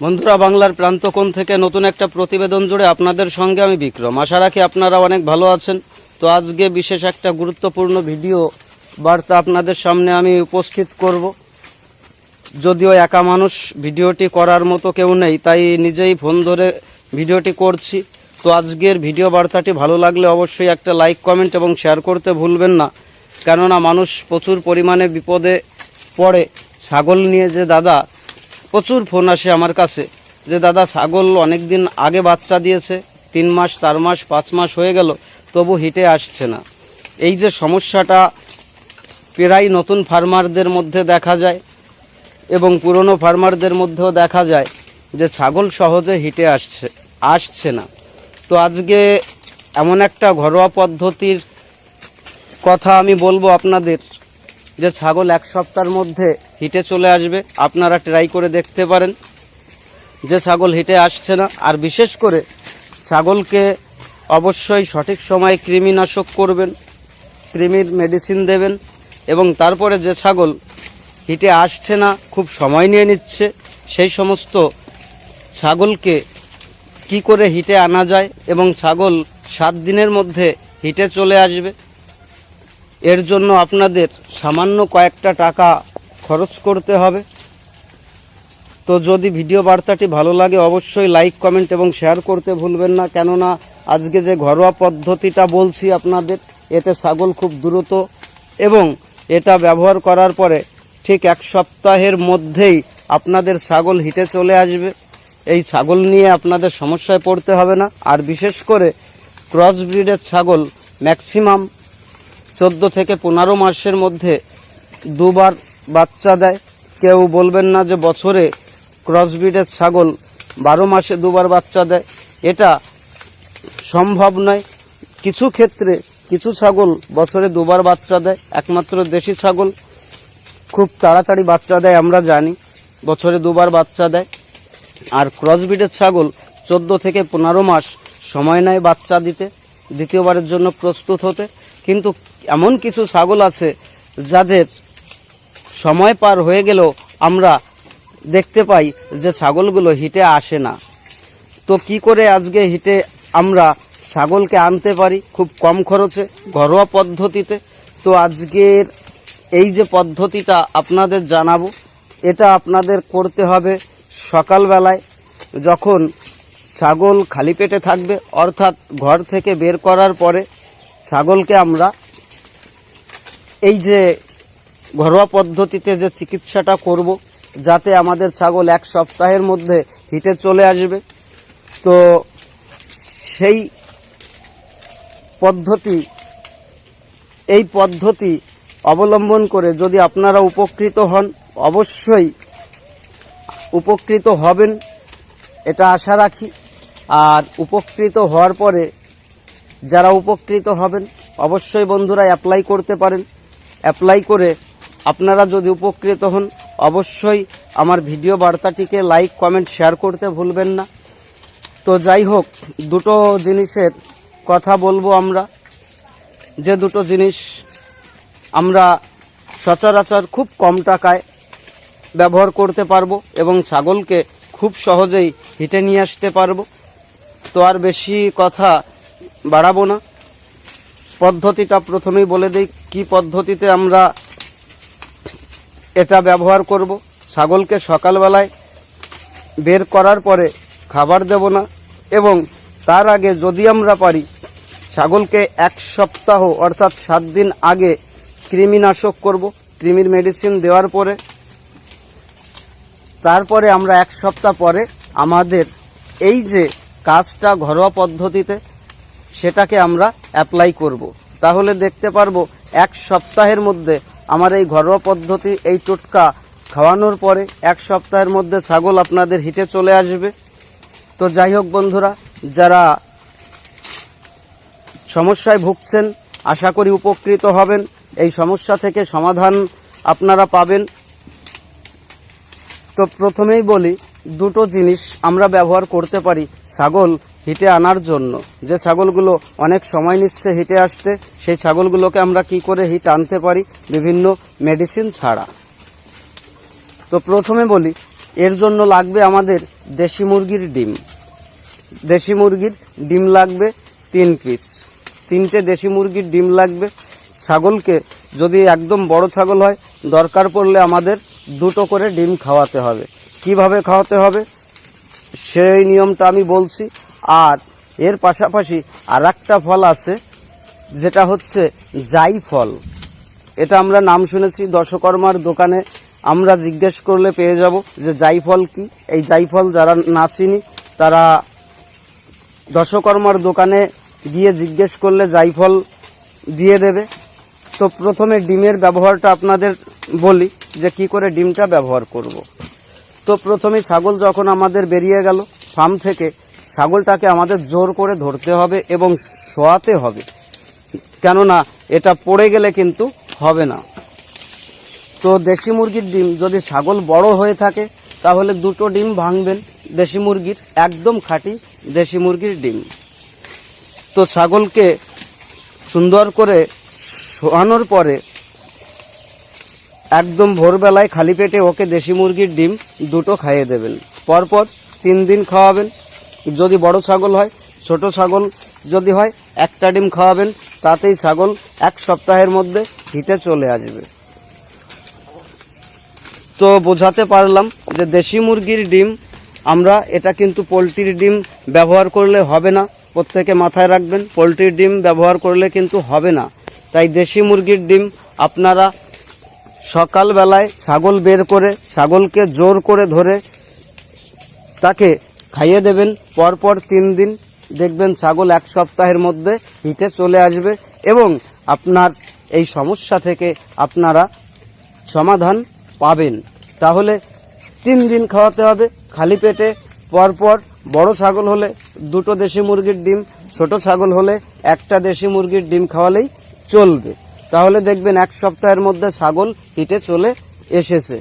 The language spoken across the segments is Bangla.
বন্ধুরা, বাংলার প্রান্তকোণ থেকে নতুন একটা প্রতিবেদন জুড়ে আপনাদের সঙ্গে আমি বিক্রম। আশা রাখি আপনারা অনেক ভালো আছেন। তো আজকে বিশেষ একটা গুরুত্বপূর্ণ ভিডিও বার্তা আপনাদের সামনে আমি উপস্থিত করব। যদিও একা মানুষ ভিডিওটি করার মতো কেউ নেই, তাই নিজেই ফোন ধরে ভিডিওটি করছি। তো আজকের ভিডিও বার্তাটি ভালো লাগলে অবশ্যই একটা লাইক, কমেন্ট এবং শেয়ার করতে ভুলবেন না। কেননা মানুষ প্রচুর পরিমাণে বিপদে পড়ে। ছাগল নিয়ে যে দাদা প্রচুর ফোন আসে আমার কাছে যে, দাদা, ছাগল অনেক দিন আগে বাচ্চা দিয়েছে, তিন মাস, চার মাস, পাঁচ মাস হয়ে গেল, তবু হিটে আসছে না। এই যে সমস্যাটা প্রায় নতুন ফার্মারদের মধ্যে দেখা যায় এবং পুরনো ফার্মারদের মধ্যেও দেখা যায় যে, ছাগল সহজে হিটে আসছে আসছে না। তো আজকে এমন একটা ঘরোয়া পদ্ধতির কথা আমি বলব আপনাদের যে, ছাগল এক সপ্তাহের মধ্যে হিটে চলে আসবে। আপনারা ট্রাই করে দেখতে পারেন। যে ছাগল হিটে আসছে না, আর বিশেষ করে ছাগলকে অবশ্যই সঠিক সময়ে কৃমিনাশক করবেন, কৃমির মেডিসিন দেবেন, এবং তারপরে যে ছাগল হিটে আসছে না, খুব সময় নিয়ে নিচ্ছে, সেই সমস্ত ছাগলকে কি করে হিটে আনা যায় এবং ছাগল সাত দিনের মধ্যে হিটে চলে আসবে, এর জন্য আপনাদের সামান্য কয়েকটা টাকা খরচ করতে হবে। তো যদি ভিডিও বার্তাটি ভালো লাগে, অবশ্যই লাইক, কমেন্ট এবং শেয়ার করতে ভুলবেন না। কেননা, আজকে যে ঘরোয়া পদ্ধতিটা বলছি আপনাদের, এতে ছাগল খুব দ্রুত এবং এটা ব্যবহার করার পরে ঠিক এক সপ্তাহের মধ্যেই আপনাদের ছাগল হিটে চলে আসবে। এই ছাগল নিয়ে আপনাদের সমস্যায় পড়তে হবে না। আর বিশেষ করে ক্রস ব্রিডের ছাগল ম্যাক্সিমাম চোদ্দ থেকে পনেরো মাসের মধ্যে দুবার বাচ্চা দেয়। কেউ বলবেন না যে বছরে ক্রসবিডের ছাগল বারো মাসে দুবার বাচ্চা দেয়। এটা সম্ভব নয়। কিছু ক্ষেত্রে কিছু ছাগল বছরে দুবার বাচ্চা দেয়। একমাত্র দেশি ছাগল খুব তাড়াতাড়ি বাচ্চা দেয়, আমরা জানি। বছরে দুবার বাচ্চা দেয়। আর ক্রসবিডের ছাগল চোদ্দ থেকে পনেরো মাস সময় নেয় বাচ্চা দিতে। দ্বিতীয়বারের জন্য প্রস্তুত হতে। কিন্তু এমন কিছু ছাগল আছে যাদের সময় পার হয়ে গেলেও আমরা দেখতে পাই যে ছাগলগুলো হিটে আসে না। তো কি করে আজকে হিটে আমরা ছাগলকে আনতে পারি? খুব কম খরচে, ঘরোয়া পদ্ধতিতে। তো আজকের এই যে পদ্ধতিটা আপনাদের জানাব, এটা আপনাদের করতে হবে সকালবেলায়। যখন ছাগল খালি পেটে থাকবে, অর্থাৎ ঘর থেকে বের করার পরে ছাগলকে আমরা এই যে ঘরোয়া পদ্ধতিতে যে চিকিৎসাটা করব, যাতে আমাদের ছাগল এক সপ্তাহের মধ্যে হিটে চলে আসবে। তো সেই পদ্ধতি, এই পদ্ধতি অবলম্বন করে যদি আপনারা উপকৃত হন, অবশ্যই উপকৃত হবেন, এটা আশা রাখি। আর উপকৃত হওয়ার পরে যারা উপকৃত হবেন, অবশ্যই বন্ধুরা অ্যাপ্লাই করতে পারেন। অ্যাপ্লাই করে আপনারা যদি উপকৃত হন, অবশ্যই আমার ভিডিও বার্তাটিকে লাইক, কমেন্ট, শেয়ার করতে ভুলবেন না। তো যাই হোক, দুটো জিনিসের কথা বলব আমরা। যে দুটো জিনিস আমরা সচরাচর খুব কম টাকায় ব্যবহার করতে পারব এবং ছাগলকে খুব সহজেই হিটে নিয়ে আসতে পারব। তো আর বেশি কথা বাড়াবো না। পদ্ধতিটা প্রথমেই বলে দিই, কি পদ্ধতিতে আমরা এটা ব্যবহার করব ছাগলকে সকালবেলায় বের করার পরে খাবার দেব না এবং তার আগে যদি আমরা পারি, ছাগলকে এক সপ্তাহ অর্থাৎ সাত দিন আগে কৃমিনাশক করব, কৃমির মেডিসিন দেওয়ার পরে তারপরে আমরা এক সপ্তাহ পরে আমাদের এই যে কাজটা ঘরোয়া পদ্ধতিতে, সেটাকে আমরা অ্যাপ্লাই করব। তাহলে দেখতে পারব এক সপ্তাহের মধ্যে আমার এই ঘরোয়া পদ্ধতি, এই টোটকা খাওয়ানোর পরে এক সপ্তাহের মধ্যে ছাগল আপনাদের হিটে চলে আসবে। তো যাই হোক বন্ধুরা, যারা সমস্যায় ভুগছেন, আশা করি উপকৃত হবেন। এই সমস্যা থেকে সমাধান আপনারা পাবেন। তো প্রথমেই বলি, দুটো জিনিস আমরা ব্যবহার করতে পারি। ছাগল হিটে আনার জন্য। যে ছাগলগুলো অনেক সময় নিচ্ছে হিটে আসতে, সেই ছাগলগুলোকে আমরা কি করে হিট আনতে পারি? বিভিন্ন মেডিসিন ছাড়া। তো প্রথমে বলি, এর জন্য লাগবে আমাদের দেশি মুরগির ডিম। দেশি মুরগির ডিম লাগবে তিন পিস তিনটে দেশি মুরগির ডিম লাগবে। ছাগলকে যদি একদম বড় ছাগল হয়, দরকার পড়লে আমাদের দুটো করে ডিম খাওয়াতে হবে। কীভাবে খাওয়াতে হবে? সেই নিয়মটা আমি বলছি। আর এর পাশাপাশি আর একটা ফল আছে, যেটা হচ্ছে জাই ফল। এটা আমরা নাম শুনেছি দশকর্মার দোকানে। আমরা জিজ্ঞেস করলে পেয়ে যাব যে জাইফল কি? এই জাইফল যারা না চিনি, তারা দশকর্মার দোকানে গিয়ে জিজ্ঞেস করলে জাইফল দিয়ে দেবে। তো প্রথমে ডিমের ব্যবহারটা আপনাদের বলি যে কি করে ডিমটা ব্যবহার করব। তো প্রথমে ছাগল যখন আমাদের বেরিয়ে গেল ফার্ম থেকে ছাগলটাকে আমাদের জোর করে ধরতে হবে এবং শোয়াতে হবে। কেননা, এটা পড়ে গেলে কিন্তু হবে না। তো দেশি মুরগির ডিম, যদি ছাগল বড় হয়ে থাকে, তাহলে দুটো ডিম ভাঙবেন দেশি মুরগির, একদম খাঁটি দেশি মুরগির ডিম। তো ছাগলকে সুন্দর করে শোয়ানোর পরে একদম ভোরবেলায় খালি পেটে ওকে দেশি মুরগির ডিম দুটো খাইয়ে দেবেন। পরপর তিন দিন খাওয়াবেন। যদি বড় ছাগল হয়, ছোট ছাগল যদি হয়, একটা ডিম খাওয়াবেন, তাতেই ছাগল এক সপ্তাহের মধ্যে হিটে চলে আসবে। তো বোঝাতে পারলাম যে দেশি মুরগির ডিম, আমরা এটা কিন্তু পোলট্রির ডিম ব্যবহার করলে হবে না। প্রত্যেকে মাথায় রাখবেন, পোলট্রির ডিম ব্যবহার করলে কিন্তু হবে না। তাই দেশি মুরগির ডিম আপনারা সকালবেলায় ছাগল বের করে, ছাগলকে জোর করে ধরে তাকে খাইয়ে দেবেন, পরপর তিন দিন দেখবেন ছাগল এক সপ্তাহের মধ্যে হিটে চলে আসবে এবং আপনার এই সমস্যা থেকে আপনারা সমাধান পাবেন। তাহলে তিন দিন খাওয়াতে হবে খালি পেটে, পরপর বড় ছাগল হলে দুটো দেশি মুরগির ডিম, ছোট ছাগল হলে একটা দেশি মুরগির ডিম খাওয়ালেই চলবে। তাহলে দেখবেন এক সপ্তাহের মধ্যে ছাগল হিটে চলে এসেছে।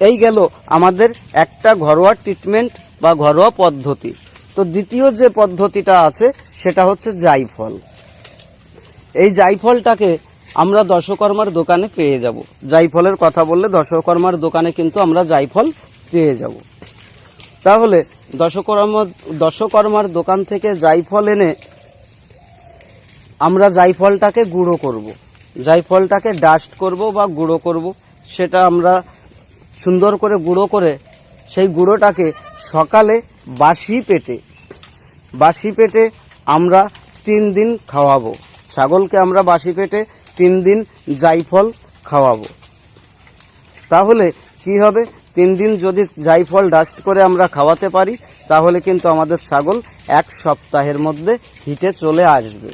এই গেল আমাদের একটা ঘরোয়া ট্রিটমেন্ট বা ঘরোয়া পদ্ধতি। তো দ্বিতীয় যে পদ্ধতিটা আছে, সেটা হচ্ছে জাইফল। এই জাইফলটাকে আমরা দশকর্মার দোকানে পেয়ে যাব। জাইফলের কথা বললে দশকর্মার দোকানে কিন্তু আমরা জাইফল পেয়ে যাব। তাহলে দশকর্মা, দশকর্মার দোকান থেকে জাইফল এনে আমরা জাইফলটাকে গুঁড়ো করব। জাইফলটাকে ডাস্ট করব বা গুঁড়ো করব। সেটা আমরা সুন্দর করে গুঁড়ো করে সেই গুঁড়োটাকে সকালে বাসি পেটে বাসি পেটে আমরা তিন দিন খাওয়াবো। ছাগলকে আমরা বাসি পেটে তিন দিন জাইফল খাওয়াবো। তাহলে কি হবে? তিন দিন যদি জাইফল ডাস্ট করে আমরা খাওয়াতে পারি, তাহলে কিন্তু আমাদের ছাগল এক সপ্তাহের মধ্যে হিটে চলে আসবে।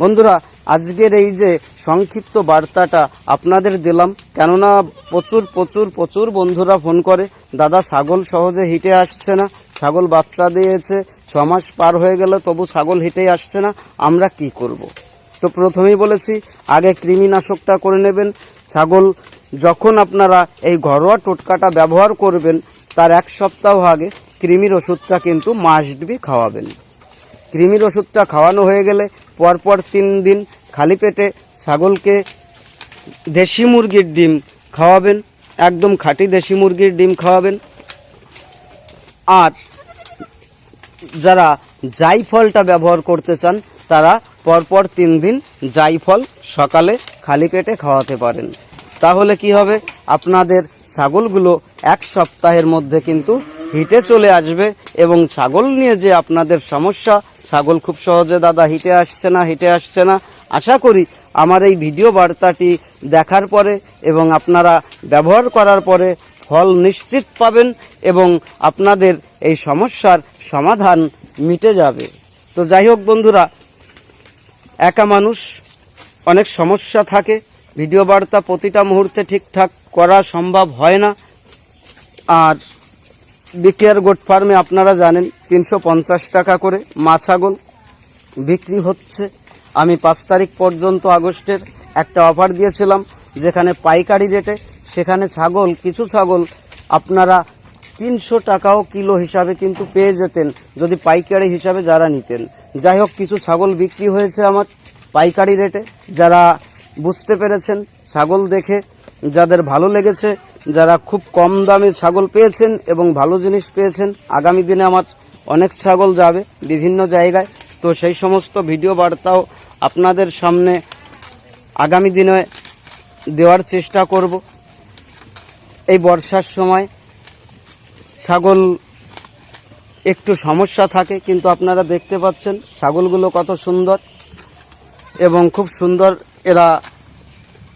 বন্ধুরা, আজকের এই যে সংক্ষিপ্ত বার্তাটা আপনাদের দিলাম, কেননা প্রচুর প্রচুর প্রচুর বন্ধুরা ফোন করে। দাদা, ছাগল সহজে হিটে আসছে না। ছাগল বাচ্চা দিয়েছে, ছ মাস পার হয়ে গেল, তবু ছাগল হিটেই আসছে না। আমরা কি করব। তো প্রথমেই বলেছি, আগে কৃমিনাশকটা করে নেবেন। ছাগল যখন আপনারা এই ঘরোয়া টোটকাটা ব্যবহার করবেন, তার এক সপ্তাহ আগে কৃমির ওষুধটা কিন্তু মাস্ট বি খাওয়াবেন। কৃমির ওষুধটা খাওয়ানো হয়ে গেলে পরপর তিন দিন খালি পেটে ছাগলকে দেশি মুরগির ডিম খাওয়াবেন, একদম খাঁটি দেশি মুরগির ডিম খাওয়াবেন। আর যারা জাইফলটা ব্যবহার করতে চান, তারা পরপর তিন দিন জাইফল সকালে খালি পেটে খাওয়াতে পারেন। তাহলে কি হবে? আপনাদের ছাগলগুলো এক সপ্তাহের মধ্যে কিন্তু হিটে চলে আসবে এবং ছাগল নিয়ে যে আপনাদের সমস্যা, ছাগল খুব সহজে দাদা হিটে আসছে না, হিটে আসছে না, আশা করি আমার এই ভিডিও বার্তাটি দেখার পরে এবং আপনারা ব্যবহার করার পরে ফল নিশ্চিত পাবেন এবং আপনাদের এই সমস্যার সমাধান মিটে যাবে। তো যাই হোক বন্ধুরা, একা মানুষ, অনেক সমস্যা থাকে, ভিডিও বার্তা প্রতিটা মুহূর্তে ঠিকঠাক করা সম্ভব হয় না। আর বিকেয়ার গোট ফার্মে আপনারা জানেন, তিনশো পঞ্চাশ টাকা করে মা ছাগল বিক্রি হচ্ছে। আমি পাঁচ তারিখ পর্যন্ত আগস্টের একটা অফার দিয়েছিলাম, যেখানে পাইকারি রেটে, সেখানে ছাগল, কিছু ছাগল আপনারা তিনশো টাকাও কিলো হিসাবে কিন্তু পেয়ে যেতেন, যদি পাইকারি হিসাবে যারা নিতেন। যাই হোক, কিছু ছাগল বিক্রি হয়েছে আমার পাইকারি রেটে। যারা বুঝতে পেরেছেন, ছাগল দেখে যাদের ভালো লেগেছে, যারা খুব কম দামে ছাগল পেয়েছেন এবং ভালো জিনিস পেয়েছেন, আগামী দিনে আমার অনেক ছাগল যাবে বিভিন্ন জায়গায়। তো সেই সমস্ত ভিডিও বার্তাও আপনাদের সামনে আগামী দিনে দেওয়ার চেষ্টা করব। এই বর্ষার সময় ছাগল একটু সমস্যা থাকে, কিন্তু আপনারা দেখতে পাচ্ছেন ছাগলগুলো কত সুন্দর এবং খুব সুন্দর এরা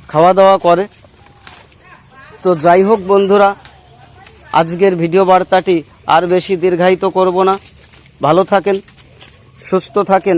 খাওয়া দাওয়া করে। তো যাই হোক বন্ধুরা, আজকের ভিডিও বার্তাটি আর বেশি দীর্ঘায়িত করব না। ভালো থাকেন, সুস্থ থাকেন।